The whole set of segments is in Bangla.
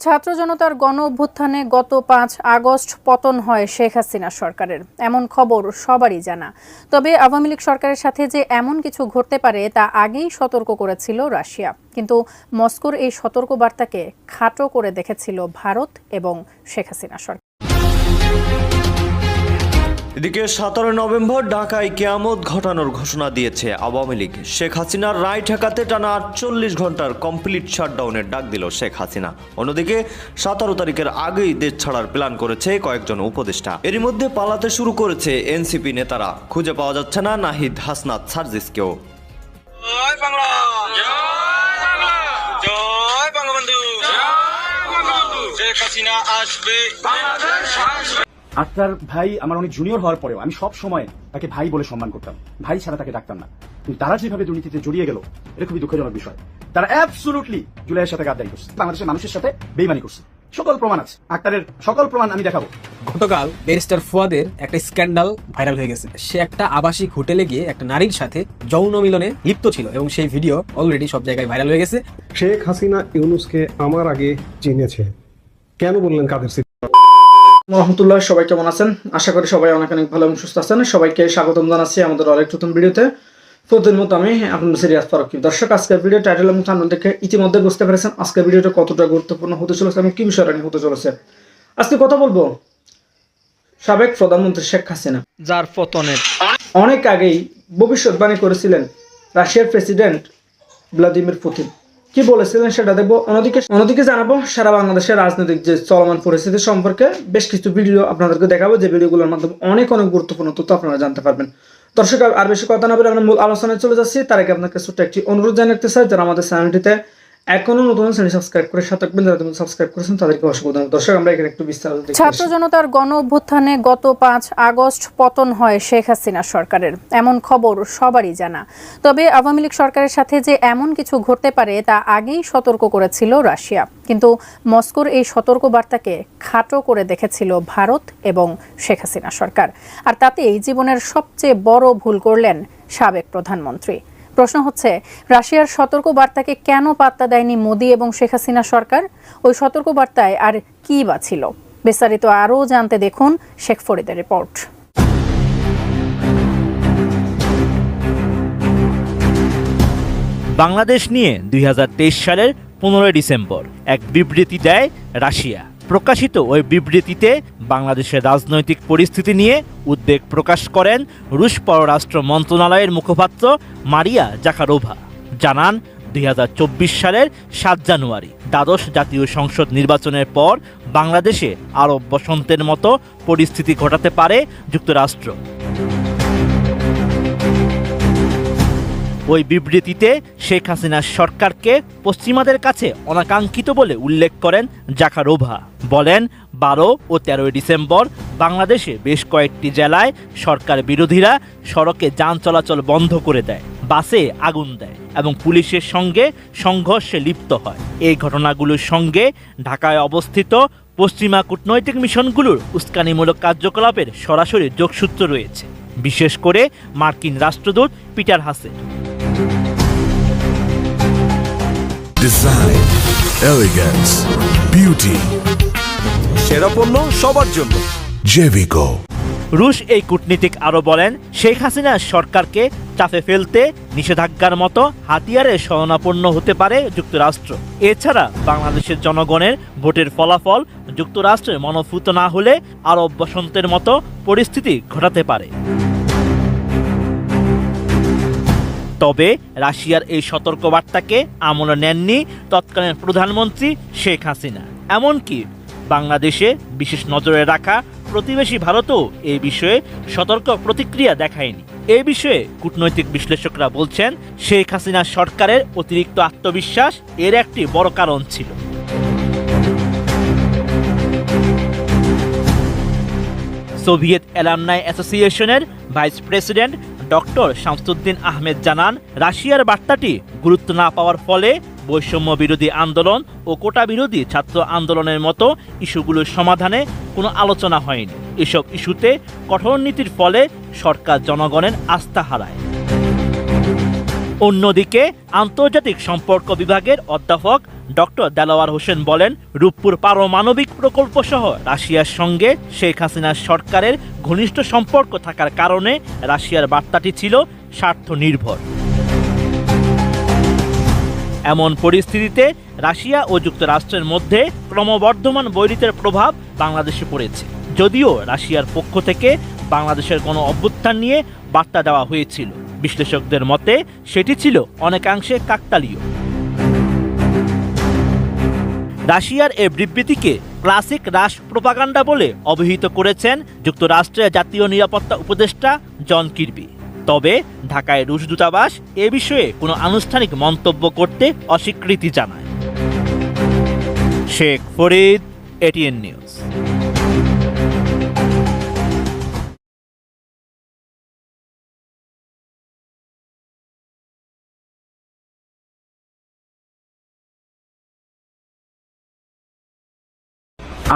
ছাত্র জনতার গণ অভ্যুত্থানে গত পাঁচ আগস্ট পতন হয় শেখ হাসিনা সরকারের। এমন খবর সবারই জানা। তবে আওয়ামী লীগ সরকারের সাথে যে এমন কিছু ঘটতে পারে, তা আগেই সতর্ক করেছিল রাশিয়া। কিন্তু মস্কোর এই সতর্ক বার্তাকে খাটো করে দেখেছিল ভারত এবং শেখ হাসিনা সরকার। এদিকে সতেরো নভেম্বর ঢাকায় কেয়ামত ঘটানোর ঘোষণা দিয়েছে আওয়ামী লীগ। শেখ হাসিনার রায় ঠেকাতে টানা আটচল্লিশ ঘণ্টার কমপ্লিট শাটডাউনের ডাক দিল শেখ হাসিনা। অন্যদিকে সতেরো তারিখের আগেই দেশ ছাড়ার প্ল্যান করেছে কয়েকজন উপদেষ্টা। এরই মধ্যে পালাতে শুরু করেছে এনসিপি নেতারা। খুঁজে পাওয়া যাচ্ছে না নাহিদ হাসনাত সার্জিসকেও। জয় বাংলা! জয় বাংলা! জয় বঙ্গবন্ধু জয় বঙ্গবন্ধু শেখ হাসিনা আসবে। আক্তার ভাই আমার অনেক জুনিয়র হওয়ার পরেও আমি সব সময় তাকে ভাই বলে সম্মান করতাম। ভাই ছাড়া তাকে ডাকতাম না। কিন্তু তারা যেভাবে দুর্নীতিতে জড়িয়ে গেল এটা খুবই দুঃখজনক বিষয়। তারা অ্যাবসুলুটলি জুলাইয়ের সাথে গাদ্দারি করছে। বাংলাদেশের মানুষের সাথে বেইমানি করছে। সকল প্রমাণ আছে। আক্তারের সকল প্রমাণ আমি দেখাবো। গতকাল ব্যারিস্টার ফুয়াদের একটা স্ক্যান্ডাল ভাইরাল হয়ে গেছে। সে একটা আবাসিক হোটেলে গিয়ে একটা নারীর সাথে যৌন মিলনে লিপ্ত ছিল এবং সেই ভিডিও অলরেডি সব জায়গায় ভাইরাল হয়ে গেছে। শেখ হাসিনা ইউনুসকে আমার আগে চিনেছে। কেন বললেন কাদের? রহমতুল্লাহ সবাই কেমন আছেন? আশা করি সবাই অনেক অনেক ভালো এবং সুস্থ আছেন। সবাইকে স্বাগতম জানাচ্ছি আমাদের অনেক নতুন ভিডিওতে। প্রতিদিন মতো আমি আপনার সিরিয়াস ফারুকি। দর্শক আজকের ভিডিও টাইটেল এবং থাম্বনেল দেখে ইতিমধ্যে বুঝতে পেরেছেন আজকের ভিডিওটা কতটা গুরুত্বপূর্ণ হতে চলেছে এবং কি বিষয়টা নিয়ে হতে চলেছে। আজকে কথা বলব সাবেক প্রধানমন্ত্রী শেখ হাসিনা। যার পতনের অনেক আগেই ভবিষ্যৎবাণী করেছিলেন রাশিয়ার প্রেসিডেন্ট ভ্লাদিমির পুতিন। কি বলেছিলেন সেটা দেখব। অন্যদিকে অন্যদিকে জানাব, সারা বাংলাদেশের রাজনৈতিক যে চলমান পরিস্থিতি সম্পর্কে বেশ কিছু ভিডিও আপনাদেরকে দেখাবো, যে ভিডিওগুলোর মাধ্যমে অনেক অনেক গুরুত্বপূর্ণ তথ্য আপনারা জানতে পারবেন। দর্শক, আর বেশি কথা না বলে আমরা মূল আলোচনায় চলে যাচ্ছি। তার আগে আপনাকে ছোট্ট একটি অনুরোধ জানাতে চাই, যারা আমাদের চ্যানেলটিতে এখনও নতুন চ্যানেল সাবস্ক্রাইব করে সাথে থাকবেন। যারা সাবস্ক্রাইব করেছেন তাদেরকে অসংখ্য ধন্যবাদ। দর্শক আমরা এখানে একটু বিস্তারিত ছাত্র জনতার গণ অভ্যুত্থানে গত পাঁচ আগস্ট পতন হয় শেখ হাসিনা সরকারের। এমন খবর সবারই জানা। তবে আওয়ামী লীগ সরকারের সাথে যে এমন কিছু ঘটতে পারে তা আগেই সতর্ক করেছিল রাশিয়া। কিন্তু মস্কোর এই সতর্ক বার্তাকে খাটো করে দেখেছিল ভারত এবং শেখ হাসিনা সরকার। আর তাতেই জীবনের সবচেয়ে বড় ভুল করলেন সাবেক প্রধানমন্ত্রী। প্রশ্ন হচ্ছে, রাশিয়ার সতর্ক বার্তাকে কেন পাত্তা দেয়নি মোদী এবং শেখ হাসিনা সরকার? ওই সতর্ক বার্তায় আর কি বা ছিল? বিস্তারিত আরও জানতে দেখুন শেখ ফরিদের রিপোর্ট। বাংলাদেশ নিয়ে দুই হাজার তেইশ সালের পনেরোই ডিসেম্বর এক বিবৃতি দেয় রাশিয়া। প্রকাশিত ওই বিবৃতিতে বাংলাদেশের রাজনৈতিক পরিস্থিতি নিয়ে উদ্বেগ প্রকাশ করেন রুশ পররাষ্ট্র মন্ত্রণালয়ের মুখপাত্র মারিয়া জাকারোভা। জানান, দুই হাজার চব্বিশ সালের সাত জানুয়ারি, দ্বাদশ জাতীয় সংসদ নির্বাচনের পর বাংলাদেশে আরব বসন্তের মতো পরিস্থিতি ঘটাতে পারে যুক্তরাষ্ট্র। ওই বিবৃতিতে শেখ হাসিনার সরকারকে পশ্চিমাদের কাছে অনাকাঙ্ক্ষিত বলে উল্লেখ করেন জাকারোভা। বলেন, বারো ও তেরোই ডিসেম্বর বাংলাদেশে বেশ কয়েকটি জেলায় সরকার বিরোধীরা সড়কে যান চলাচল বন্ধ করে দেয়, বাসে আগুন দেয় এবং পুলিশের সঙ্গে সংঘর্ষে লিপ্ত হয়। এই ঘটনাগুলোর সঙ্গে ঢাকায় অবস্থিত পশ্চিমা কূটনৈতিক মিশনগুলোর উস্কানিমূলক কার্যকলাপের সরাসরি যোগসূত্র রয়েছে। বিশেষ করে মার্কিন রাষ্ট্রদূত পিটার হাসেন। Design, elegance, beauty, সেরা পণ্য সবার জন্য। Jevico. রুশ এই কূটনীতিক আরও বলেন শেখ হাসিনার সরকারকে চাপে ফেলতে নিষেধাজ্ঞার মতো হাতিয়ারের শরণাপন্ন হতে পারে যুক্তরাষ্ট্র। এছাড়া বাংলাদেশের জনগণের ভোটের ফলাফল যুক্তরাষ্ট্রের মনোভূত না হলে আরব বসন্তের মতো পরিস্থিতি ঘটাতে পারে। তবে রাশিয়ার এই সতর্কবার্তাকে আমলে নেননি তৎকালীন প্রধানমন্ত্রী শেখ হাসিনা। এমনকি বাংলাদেশে বিশেষ নজরে রাখা প্রতিবেশী ভারতও এই বিষয়ে সতর্ক প্রতিক্রিয়া দেখায়নি। এ বিষয়ে কূটনৈতিক বিশ্লেষকরা বলছেন, শেখ হাসিনা সরকারের অতিরিক্ত আত্মবিশ্বাস এর একটি বড় কারণ ছিল। সোভিয়েত অ্যালামনাই অ্যাসোসিয়েশনের vice president doctor Shamsuddin Ahmed জানান, রাশিয়ার বার্তাটি গুরুত্ব না পাওয়ার ফলে বৈষম্য বিরোধী আন্দোলন ও কোটা বিরোধী ছাত্র আন্দোলনের মতো ইস্যুগুলোর সমাধানে কোনো আলোচনা হয়নি। এসব ইস্যুতে কঠোর নীতির ফলে সরকার জনগণের আস্থা হারায়। অন্যদিকে, আন্তর্জাতিক সম্পর্ক বিভাগের অধ্যাপক ডক্টর দেলাওয়ার হোসেন বলেন, রূপপুর পারমাণবিক প্রকল্প সহ রাশিয়ার সঙ্গে শেখ হাসিনার সরকারের ঘনিষ্ঠ সম্পর্ক থাকার কারণে রাশিয়ার বার্তাটি ছিল স্বার্থ নির্ভর এমন পরিস্থিতিতে রাশিয়া ও যুক্তরাষ্ট্রের মধ্যে ক্রমবর্ধমান বৈরিতের প্রভাব বাংলাদেশে পড়েছে। যদিও রাশিয়ার পক্ষ থেকে বাংলাদেশের কোনো অভ্যুত্থান নিয়ে বার্তা দেওয়া হয়েছিল। বিশ্লেষকদের মতে, সেটি ছিল অনেকাংশে কাকতালীয়। রাশিয়ার এ বিবৃতিকে ক্লাসিক রাশ প্রোপাগান্ডা বলে অভিহিত করেছেন যুক্তরাষ্ট্রের জাতীয় নিরাপত্তা উপদেষ্টা জন কির্বি। তবে ঢাকায় রুশ দূতাবাস এ বিষয়ে কোনো আনুষ্ঠানিক মন্তব্য করতে অস্বীকৃতি জানায়। Sheikh Farid, ATN news.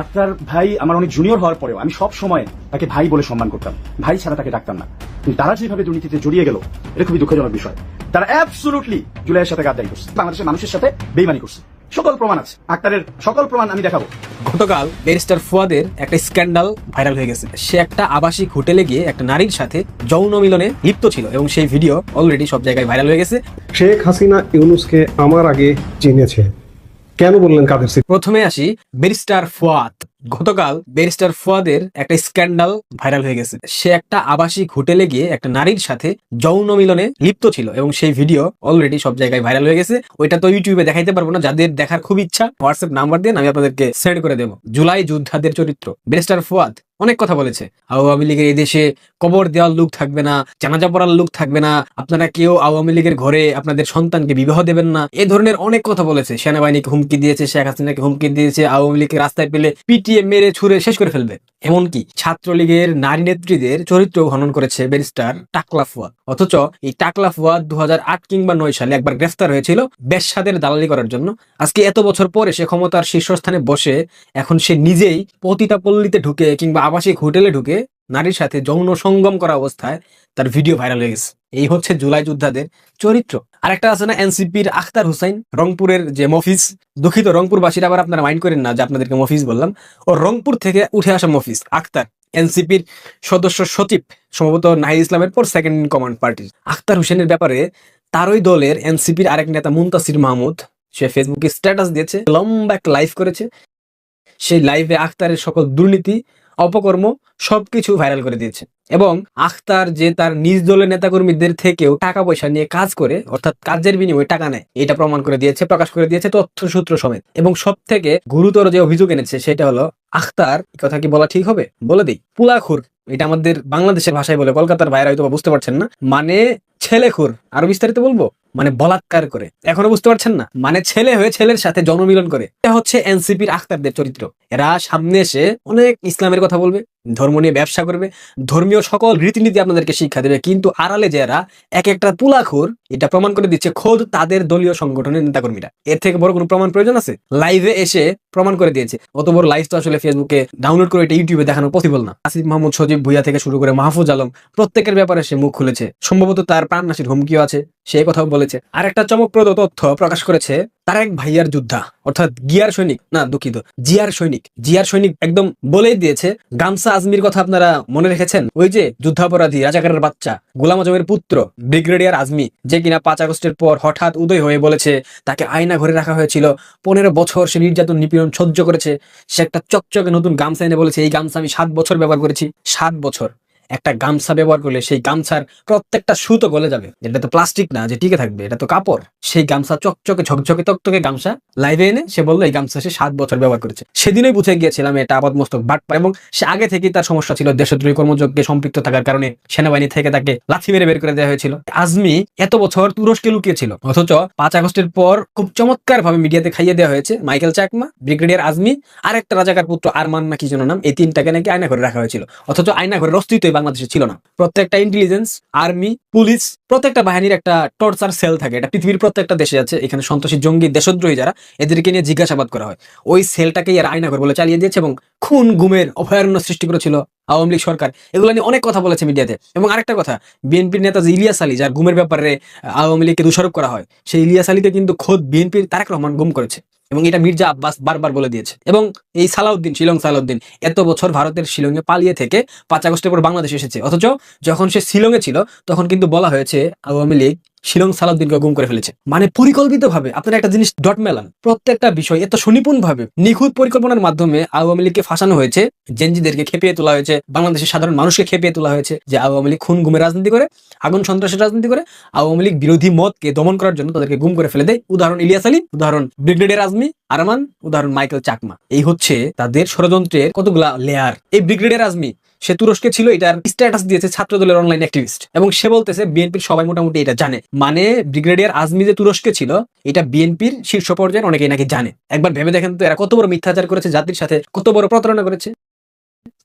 Akter ভাই আমার অনেক জুনিয়র হওয়ার পরেও আমি সব সময় তাকে ভাই বলে সম্মান করতাম। ভাই ছাড়া তাকে ডাকতাম না। কিন্তু তারা যেভাবে দুর্নীতিতে জড়িয়ে গেল এটা খুবই দুঃখজনক বিষয়। তারা অ্যাবসুলুটলি জুলাইয়ের সাথে গাদ্দারি করছে। বাংলাদেশের মানুষের সাথে বেইমানি করছে। সকল প্রমাণ আছে। আক্তারের সকল প্রমাণ আমি দেখাবো। গতকাল ব্যারিস্টার ফুয়াদের একটা স্ক্যান্ডাল ভাইরাল হয়ে গেছে। সে একটা আবাসিক হোটেলে গিয়ে একটা নারীর সাথে যৌন মিলনে লিপ্ত ছিল এবং সেই ভিডিও অলরেডি সব জায়গায় ভাইরাল হয়ে গেছে। শেখ হাসিনা ইউনুসকে আমার আগে চিনেছে। কেন বললেন কাদের? প্রথমে আসি ব্যারিস্টার ফুয়াদ গতকাল ব্যারিস্টার ফুয়াদের একটা স্ক্যান্ডাল ভাইরাল হয়ে গেছে। সে একটা আবাসিক হোটেলে গিয়ে একটা নারীর সাথে যৌন মিলনে লিপ্ত ছিল এবং সেই ভিডিও অলরেডি সব জায়গায় ভাইরাল হয়ে গেছে। ওইটা তো ইউটিউবে দেখাইতে পারব না, যাদের দেখার খুব ইচ্ছা হোয়াটসঅ্যাপ নাম্বার দিয়ে আমি আপনাদেরকে সেন্ড করে দেবো। জুলাই যোদ্ধাদের চরিত্র, ব্যারিস্টার ফুয়াদ, অনেক কথা বলেছে। আওয়ামী লীগের এই দেশে কবর দেওয়ার লোক থাকবে না, জানাজা পড়ার লোক থাকবে না, আপনারা কেউ আওয়ামী লীগের ঘরে আপনাদের সন্তানকে বিবাহ দেবেন না। এ ধরনের অনেক কথা বলেছে। সেনাবাহিনীকে হুমকি দিয়েছে, শেখ হাসিনাকে হুমকি দিয়েছে, আওয়ামী লীগকে রাস্তায় পেলে পিটিএ মেরে ছুড়ে শেষ করে ফেলবে। এমনকি ছাত্রলীগের নারী নেত্রীদের চরিত্র খনন করেছে ব্যারিস্টার টাকলা ফুয়া। অথচ এই টাকলা ফুয়া দু হাজার আট কিংবা নয় সালে একবার গ্রেফতার হয়েছিল বেশ্যাদের দালালি করার জন্য। আজকে এত বছর পরে সে ক্ষমতার শীর্ষস্থানে বসে এখন সে নিজেই পতিতা পল্লীতে ঢুকে কিংবা আবাসিক হোটেলে ঢুকে নারীর সাথে যৌন সঙ্গম করা অবস্থায় তার ভিডিও ভাইরাল হয়ে গেছে। এই হচ্ছে জুলাই যোদ্ধাদের চরিত্র। আরেকটা আছে না, এনসিপির আখতার হুসাইন রংপুরের যে মফিজ, দুঃখিত, রংপুরবাসীরা আবার আপনারা মাইন্ড করেন না যে আপনাদেরকে মফিজ বললাম। ও রংপুর থেকে উঠে আসা মফিজ, আখতার। এনসিপির সদস্য সচিব, সম্ভবত নাহিদ ইসলামের পর সেকেন্ড ইন কমান্ড পার্টির আখতার হোসেনের ব্যাপারে তারই দলের এনসিপির আরেক নেতা মুন্তাসির মাহমুদ, সে ফেসবুকে স্ট্যাটাস দিয়েছে, লম্বা একটা লাইভ করেছে। সেই লাইভে আখতারের সকল দুর্নীতি অপকর্ম সবকিছু ভাইরাল করে দিয়েছে। এবং আখতার যে তার নিজ দলের নেতাকর্মীদের থেকেও টাকা পয়সা নিয়ে কাজ করে, অর্থাৎ কাজের বিনিময়ে টাকা নেয়, এটা প্রমাণ করে দিয়েছে, প্রকাশ করে দিয়েছে তথ্য সূত্র সমেত। এবং সব থেকে গুরুতর যে অভিযোগ এনেছে, সেটা হলো আখতার কথা কি বলা ঠিক হবে? বলে দিই, পুলাখুর, এটা আমাদের বাংলাদেশের ভাষায় বলে, কলকাতার বাইরে হয়তো বুঝতে পারছেন না মানে ছেলেখুর। আরও বিস্তারিত বলব? মানে বলাৎকার করে। এখনও বুঝতে পারছেন না? মানে ছেলে হয়ে ছেলের সাথে জনমিলন করে। এটা হচ্ছে এনসিপির আখতারদের চরিত্র। এরা সামনে এসে অনেক ইসলামের কথা বলবে, ধর্ম নিয়ে ব্যবসা করবে, ধর্মীয় সকল রীতিনীতি আপনাদেরকে শিক্ষা দেবে, কিন্তু আড়ালে যে এরা এক একটা তুলাখুর, এটা প্রমাণ করে দিচ্ছে খোদ তাদের দলীয় সংগঠনের নেতাকর্মীরা। এর থেকে বড় কোনো প্রমাণ প্রয়োজন আছে? লাইভে এসে প্রমাণ করে দিয়েছে। অত বড় লাইভ তো আসলে ফেসবুকে ডাউনলোড করে এটা ইউটিউবে দেখানো পসিবল না। আসিফ মাহমুদ সজীব ভুইয়া থেকে শুরু করে মাহফুজ আলম প্রত্যেকের ব্যাপারে সে মুখ খুলেছে। সম্ভবত তার প্রাণনাশীর হুমকিও আছে সেই কথাও বলেছে। আর একটা চমকপ্রদ তথ্য প্রকাশ করেছে তার এক ভাইয়ার যোদ্ধা, অর্থাৎ গিয়ার সৈনিক, না দুঃখিত, জিয়ার সৈনিক। জিয়ার সৈনিক একদম বলেই দিয়েছে গামসা আজমির কথা আপনারা মনে রেখেছেন? ওই যে যুদ্ধাপরাধী, রাজাকারের বাচ্চা, গোলাম আজমের পুত্র, ব্রিগেডিয়ার আজমি, যে কিনা পাঁচ আগস্টের পর হঠাৎ উদয় হয়ে বলেছে, তাকে আয়না ঘরে রাখা হয়েছিল। পনেরো বছর সে নির্যাতন, নিপীড়ন সহ্য করেছে। সে একটা চকচকে নতুন গামছা এনে বলেছে, এই গামছা আমি সাত বছর ব্যবহার করেছি। সাত বছর। একটা গামছা ব্যবহার করলে সেই গামছার প্রত্যেকটা সুতো গলে যাবে। এটা তো প্লাস্টিক না, যে টিকে থাকবে, এটা তো কাপড়। সেই গামছা চকচকে, ঝকঝকে, তকতকে গামছা লাইভে এনে সে বলল, এই গামছা সে সাত বছর ব্যবহার করেছে। সেদিনই বুঝে গিয়েছিলাম এটা আপাত মস্তক বাটপা এবং সে আগে থেকেই তার সমস্যা ছিল দেশদ্রোহী কর্মযজ্ঞে সম্পৃক্ত থাকার কারণে সেনাবাহিনী থেকে তাকে লাথি মেরে বের করে দেওয়া হয়েছিল। আজমি এত বছর তুরস্কে লুকিয়েছিল অথচ পাঁচ আগস্টের পর খুব চমৎকার ভাবে মিডিয়াতে খাইয়ে দেওয়া হয়েছে মাইকেল চাকমা ব্রিগেডিয়ার আজমি আর একটা রাজাকার পুত্র আরমান না কি যেন নাম, এই তিনটাকে নাকি আয়না করে রাখা হয়েছিল। অথচ আয়না ঘরের অস্তিত্বই বাংলাদেশে ছিল না। প্রত্যেকটা ইন্টেলিজেন্স আর্মি পুলিশ প্রত্যেকটা বাহিনীর একটা টর্চার সেল থাকে। এটা পৃথিবীর প্রত্যেকটা দেশে আছে। এখানে সন্ত্রাসী, জঙ্গি, দেশদ্রোহী যারা, এদেরকে নিয়ে জিজ্ঞাসাবাদ করা হয়। ওই সেলটাকেই এর আয়না বলে চালিয়ে দিয়েছে এবং খুন, গুমের, অভয়ারণ্য সৃষ্টি করেছিল আওয়ামী লীগ সরকার। এগুলো নিয়ে অনেক কথা বলেছে মিডিয়াতে। এবং আরেকটা কথা বিএনপির নেতা যে ইলিয়াস আলী, যার গুমের ব্যাপারে আওয়ামী লীগকে দোষারোপ করা হয়, সেই ইলিয়াস আলীকে কিন্তু খোদ বিএনপির তারেক রহমান গুম করেছে। এবং এটা মির্জা আব্বাস বারবার বলে দিয়েছে। এবং এই সালাউদ্দিন, শিলং সালাউদ্দিন এত বছর ভারতের শিলংয়ে পালিয়ে থেকে পাঁচ আগস্টের পর বাংলাদেশ এসেছে। অথচ যখন সে শিলংয়ে ছিল, তখন কিন্তু বলা হয়েছে আওয়ামী লীগ শিলং সালাউদ্দিনকে গুম করে ফেলেছে। মানে পরিকল্পিতভাবে আপনারা একটা জিনিস ডট মেলান। প্রত্যেকটা বিষয় এত সুনিপুণ ভাবে নিখুঁত পরিকল্পনার মাধ্যমে আওয়ামী লীগকে ফাঁসানো হয়েছে, জেনজিদেরকে খেপিয়ে তোলা হয়েছে, বাংলাদেশের সাধারণ মানুষকে খেপিয়ে তোলা হয়েছে যে আওয়ামী লীগ খুন গুমের রাজনীতি করে, আগুন সন্ত্রাসের রাজনীতি করে, আওয়ামী লীগ বিরোধী মতকে দমন করার জন্য তাদেরকে গুম করে ফেলে দেয়। উদাহরণ ইলিয়াস আলী, উদাহরণ ব্রিগেডিয়ার আজমি, আরমান, উদাহরণ মাইকেল চাকমা। এই হচ্ছে তাদের ষড়যন্ত্রের কতগুলা লেয়ার এই ব্রিগেডিয়ার আজমি সে তুরস্কে ছিল এটার স্ট্যাটাস দিয়েছে ছাত্র দলের অনলাইন অ্যাক্টিভিস্ট এবং সে বলতেছে বিএনপির সবাই মোটামুটি এটা জানে। মানে ব্রিগেডিয়ার আজমি যে তুরস্কে ছিল, এটা বিএনপির শীর্ষ পর্যায়ে অনেকেই নাকি জানে। একবার ভেবে দেখেন তো, এরা কত বড় মিথ্যাচার করেছে জাতির সাথে, কত বড় প্রতারণা করেছে।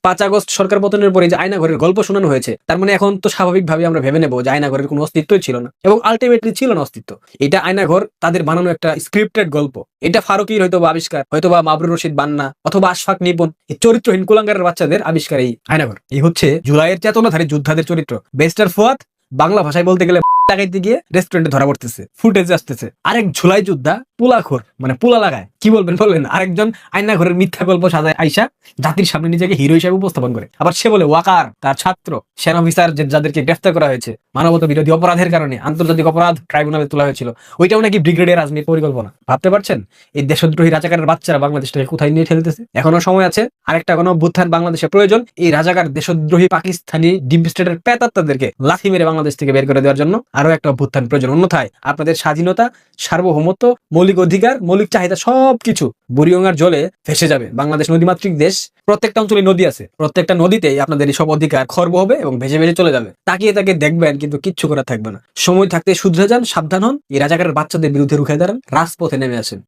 পাঁচ আগস্ট সরকার পতনের পরে যে আয়নাঘরের গল্প শোনানো হয়েছে, তার মানে এখন তো স্বাভাবিকভাবে আমরা ভেবে নেব যে আয়নাঘরের কোনো অস্তিত্বই ছিল না। এবং আলটিমেটলি ছিল না অস্তিত্ব। এটা আয়নাঘর, তাদের বানানো একটা স্ক্রিপ্টেড গল্প। এটা ফারুকির হয়তো বা আবিষ্কার, হয়তো বা মাবরুর রশিদ বান্না, অথবা আশফাক নিপুণ এই চরিত্রহীন কুলাঙ্গারের বাচ্চাদের আবিষ্কার এই আয়নাঘর। এই হচ্ছে জুলাইয়ের চেতনাধারী যোদ্ধাদের চরিত্র। বেস্টার ফুয়াদ বাংলা ভাষায় বলতে গেলে টাকাইতে গিয়ে রেস্টুরেন্টে ধরা পড়তেছে ফুটেজ আসতেছে। আরেক ঝুলাই যোদ্ধা পুলাখোর মানে পুলা লাগায়। কি বলবেন বলবেন? আরেকজন আয়না ঘরের মিথ্যা গল্প সাজায় আইসা জাতির সামনে নিজেকে হিরো হিসেবে উপস্থাপন করে। আবার সে বলে, ওয়াকার, তার ছাত্র, সেনা অফিসার যাদেরকে গ্রেফতার করা হয়েছে, মানবতা বিরোধী অপরাধের কারণে আন্তর্জাতিক অপরাধ ট্রাইব্যুনালে তোলা হয়েছিল। ওইটাও নাকি ব্রিগেডিয়ার রাজনীতির পরিকল্পনা। ভাবতে পারছেন? এই দেশদ্রোহী রাজাকারের বাচ্চারা বাংলাদেশটাকে কোথায় নিয়ে ঠেলতেছে? এখনও সময় আছে। আরেকটা কোনো অভ্যুত্থান বাংলাদেশে প্রয়োজন। এই রাজাকার দেশদ্রোহী পাকিস্তানি ডিপ স্টেটের পেতাত্তাদেরকে লাথি মেরে বাংলাদেশ থেকে বের করে দেওয়ার জন্য। আরও একটা অভ্যুত্থান প্রয়োজন। অন্যথায় আপনাদের স্বাধীনতা, সার্বভৌমত্ব, মৌলিক অধিকার, মৌলিক চাহিদা সবকিছু বুড়িগঙ্গার জলে ভেসে যাবে। বাংলাদেশ নদীমাতৃক দেশ, প্রত্যেকটা অঞ্চলে নদী আছে। প্রত্যেকটা নদীতে আপনাদের সব অধিকার খর্ব হবে এবং ভেসে ভেসে চলে যাবে। তাকিয়ে তাকে দেখবেন কিন্তু কিচ্ছু করার থাকবে না। সময় থাকতে শুধরে যান, সাবধান হন। এই রাজাকারের বাচ্চাদের বিরুদ্ধে রুখে দাঁড়ান, রাজপথে নেমে আসেন।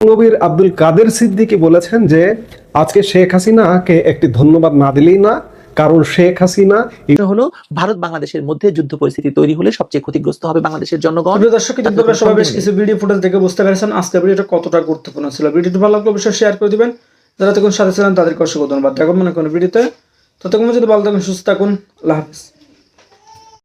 নবীর আব্দুল কাদের সিদ্দিকি বলেছেন যে, আজকে শেখ হাসিনাকে একটি ধন্যবাদ না দিলেই না কারণ শেখ হাসিনা এটা হলো ভারত বাংলাদেশের মধ্যে যুদ্ধ পরিস্থিতি তৈরি হলে সবচেয়ে ক্ষতিগ্রস্ত হবে বাংলাদেশের জনগণ। প্রিয় দর্শক সবাই বেশ কিছু ভিডিও ফুটেজ দেখে বুঝতে পেরেছেন। আজকে ভিডিওটা কতটা গুরুত্বপূর্ণ ছিল। ভিডিওটি ভালো লাগলে অবশ্যই শেয়ার করে দিবেন। যারা তখন সাথে ছিলেন তাদেরকে অসংখ্য ধন্যবাদ। দেখুন মনে কোনো ভিডিওতে ততক্ষণ যদি ভালো থাকুন সুস্থ থাকুন। আল্লাহ হাফিজ।